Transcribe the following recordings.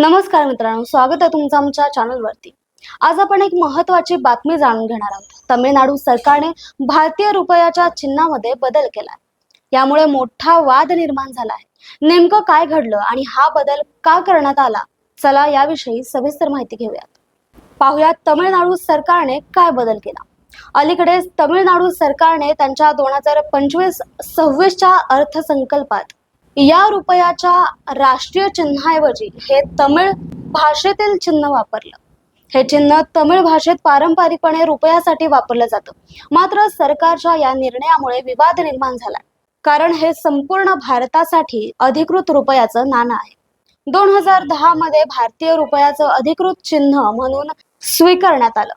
नमस्कार मित्रांनो स्वागत आहे तुमचं आमच्या चॅनलवरती आज आपण एक महत्वाची बातमी जाणून घेणार आहोत. तमिळनाडू सरकारने भारतीय रुपयाच्या चिन्हामध्ये बदल केला यामुळे मोठा वाद निर्माण झाला आहे नेमकं काय घडलं आणि हा बदल का करण्यात आला? चला याविषयी सविस्तर माहिती घेऊयात. पाहुयात तमिळनाडू सरकारने काय बदल केला? अलीकडेच तमिळनाडू सरकारने त्यांच्या दोन हजार पंचवीस सव्वीसच्या अर्थसंकल्पात या रुपयाच्या राष्ट्रीय चिन्हाऐवजी हे तमिळ भाषेतील चिन्ह वापरलं. हे चिन्ह तमिळ भाषेत पारंपरिकपणे रुपयासाठी वापरलं जातं. मात्र सरकारच्या या निर्णयामुळे विवाद निर्माण झाला कारण हे संपूर्ण भारतासाठी अधिकृत रुपयाचं नाणं आहे. दोन हजार दहा मध्ये भारतीय रुपयाचं अधिकृत चिन्ह म्हणून स्वीकारण्यात आलं.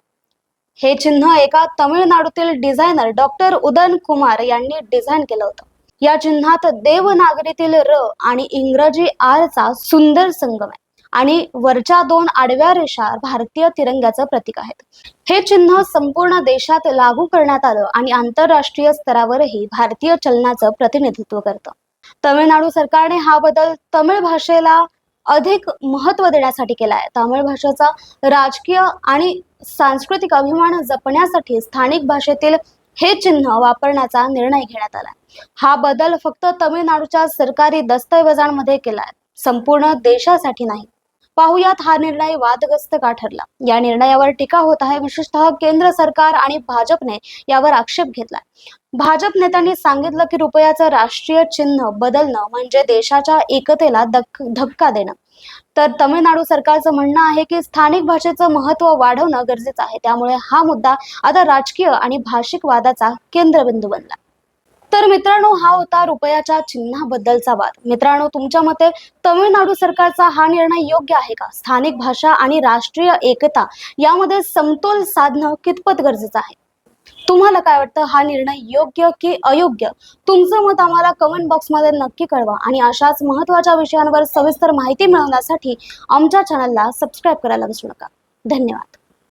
हे चिन्ह एका तमिळनाडूतील डिझायनर डॉक्टर उदन कुमार यांनी डिझाईन केलं होतं. या चिन्हात देवनागरीतील र आणि इंग्रजी आर चा सुंदर संगम आहे. आणि वरच्या दोन आडव्या रेषा भारतीय तिरंग्याचं प्रतीक आहेत. हे चिन्ह संपूर्ण देशात लागू करण्यात आलं आणि आंतरराष्ट्रीय स्तरावरही भारतीय चलनाचं प्रतिनिधित्व करतं. तमिळनाडू सरकारने हा बदल तमिळ भाषेला अधिक महत्त्व देण्यासाठी केला आहे. तमिळ भाषेचा राजकीय आणि सांस्कृतिक अभिमान जपण्यासाठी स्थानिक भाषेतील हे चिन्ह वापरण्याचा निर्णय घेण्यात आला हा बदल फक्त तमिळनाडूच्या सरकारी दस्तऐवजांमध्ये केलाय. संपूर्ण देशासाठी नाही. पाहुयात हा निर्णय वादग्रस्त का ठरला? या निर्णयावर टीका होत आहे विशेषतः केंद्र सरकार आणि भाजपने यावर आक्षेप घेतलाय. भाजप नेत्यांनी सांगितलं की रुपयाचं राष्ट्रीय चिन्ह बदलणं म्हणजे देशाच्या एकतेला धक्का देणं. तर तमिळनाडू सरकारचं म्हणणं आहे की स्थानिक भाषेचं महत्त्व वाढवणं गरजेचं आहे. त्यामुळे हा मुद्दा आता राजकीय आणि भाषिक वादाचा केंद्रबिंदू बनला. तर मित्रांनो हा होता रुपयाच्या चिन्हाबद्दलचा वाद. मित्रांनो तुमच्या मते तमिळनाडू सरकारचा हा निर्णय योग्य आहे का? स्थानिक भाषा आणि राष्ट्रीय एकता यामध्ये समतोल साधणं कितपत गरजेचं आहे? तुम्हाला काय वाटतं? हा निर्णय योग्य की अयोग्य? तुमचं मत आम्हाला कमेंट बॉक्समध्ये नक्की कळवा आणि अशाच महत्त्वाच्या विषयांवर सविस्तर माहिती मिळवण्यासाठी आमच्या चॅनलला सबस्क्राईब करायला विसरू नका. धन्यवाद.